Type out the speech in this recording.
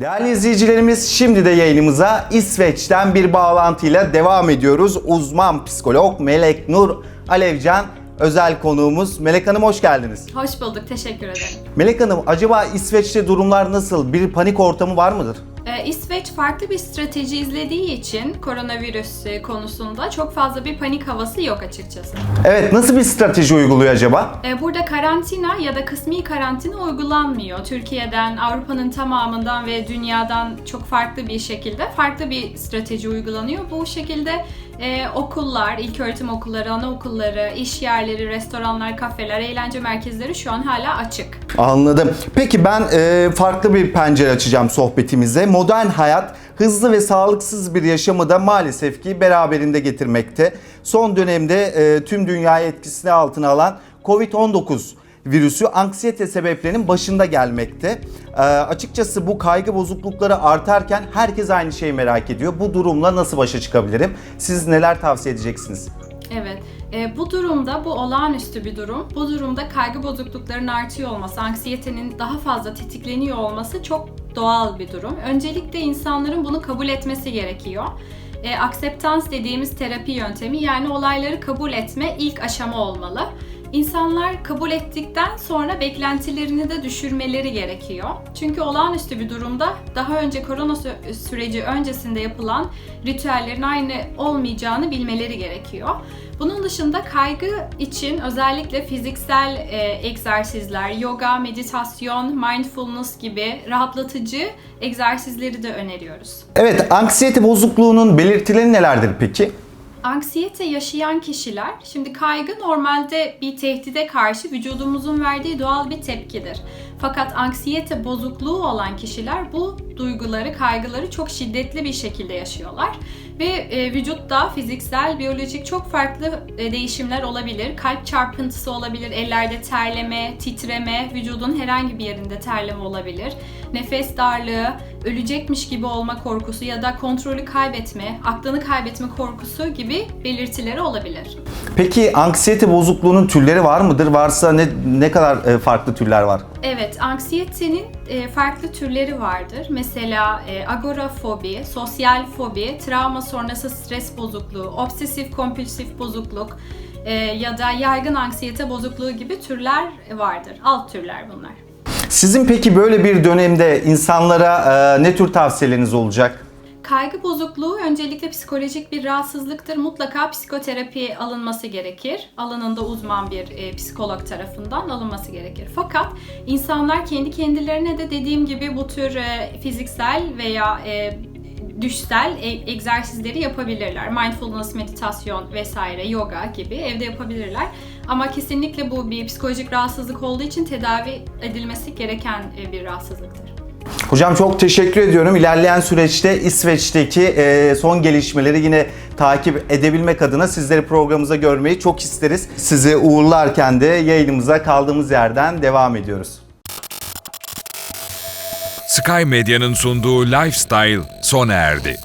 Değerli izleyicilerimiz şimdi de yayınımıza İsveç'ten bir bağlantıyla devam ediyoruz. Uzman psikolog Melek Nur Alevcan özel konuğumuz. Melek Hanım hoş geldiniz. Hoş bulduk, teşekkür ederim. Melek Hanım acaba İsveç'te durumlar nasıl? Bir panik ortamı var mıdır? Ee, İsveç farklı bir strateji izlediği için koronavirüs e, konusunda çok fazla bir panik havası yok açıkçası. Evet nasıl bir strateji uyguluyor acaba? Ee, burada karantina ya da kısmi karantina uygulanmıyor. Türkiye'den, Avrupa'nın tamamından ve dünyadan çok farklı bir şekilde farklı bir strateji uygulanıyor. Bu şekilde e, okullar, ilköğretim okulları, anaokulları, iş yerleri, restoranlar, kafeler, eğlence merkezleri şu an hala açık. Anladım. Peki ben e, farklı bir pencere açacağım sohbetimize. Modern hayat hızlı ve sağlıksız bir yaşamı da maalesef ki beraberinde getirmekte. Son dönemde e, tüm dünyayı etkisine altına alan Covid-19 virüsü anksiyete sebeplerinin başında gelmekte. E, açıkçası bu kaygı bozuklukları artarken herkes aynı şeyi merak ediyor. Bu durumla nasıl başa çıkabilirim? Siz neler tavsiye edeceksiniz? Evet. E, bu durumda, bu olağanüstü bir durum. Bu durumda kaygı bozukluklarının artıyor olması, anksiyetenin daha fazla tetikleniyor olması çok doğal bir durum. Öncelikle insanların bunu kabul etmesi gerekiyor. E, akseptans dediğimiz terapi yöntemi yani olayları kabul etme ilk aşama olmalı. İnsanlar kabul ettikten sonra beklentilerini de düşürmeleri gerekiyor. Çünkü olağanüstü bir durumda daha önce korona sü- süreci öncesinde yapılan ritüellerin aynı olmayacağını bilmeleri gerekiyor. Bunun dışında kaygı için özellikle fiziksel e, egzersizler, yoga, meditasyon, mindfulness gibi rahatlatıcı egzersizleri de öneriyoruz. Evet, anksiyete bozukluğunun belirtileri nelerdir peki? Anksiyete yaşayan kişiler, şimdi kaygı normalde bir tehdide karşı vücudumuzun verdiği doğal bir tepkidir. Fakat anksiyete bozukluğu olan kişiler bu duyguları, kaygıları çok şiddetli bir şekilde yaşıyorlar. Ve e, vücutta fiziksel, biyolojik çok farklı e, değişimler olabilir. Kalp çarpıntısı olabilir, ellerde terleme, titreme, vücudun herhangi bir yerinde terleme olabilir. Nefes darlığı, ölecekmiş gibi olma korkusu ya da kontrolü kaybetme, aklını kaybetme korkusu gibi belirtileri olabilir. Peki anksiyete bozukluğunun türleri var mıdır? Varsa ne ne kadar e, farklı türler var? Evet, anksiyetenin e, farklı türleri vardır. Mesela e, agorafobi, sosyal fobi, travma sonrası stres bozukluğu, obsesif kompulsif bozukluk e, ya da yaygın anksiyete bozukluğu gibi türler vardır. Alt türler bunlar. Sizin peki böyle bir dönemde insanlara ne tür tavsiyeleriniz olacak? Kaygı bozukluğu öncelikle psikolojik bir rahatsızlıktır. Mutlaka psikoterapi alınması gerekir. Alanında uzman bir e, psikolog tarafından alınması gerekir. Fakat insanlar kendi kendilerine de dediğim gibi bu tür e, fiziksel veya e, düşsel e- egzersizleri yapabilirler. Mindfulness, meditasyon vesaire, yoga gibi evde yapabilirler. Ama kesinlikle bu bir psikolojik rahatsızlık olduğu için tedavi edilmesi gereken e, bir rahatsızlıktır. Hocam çok teşekkür ediyorum. İlerleyen süreçte İsveç'teki e, son gelişmeleri yine takip edebilmek adına sizleri programımıza görmeyi çok isteriz. Sizi uğurlarken de yayınımıza kaldığımız yerden devam ediyoruz. Sky Medya'nın sunduğu Lifestyle sona erdi.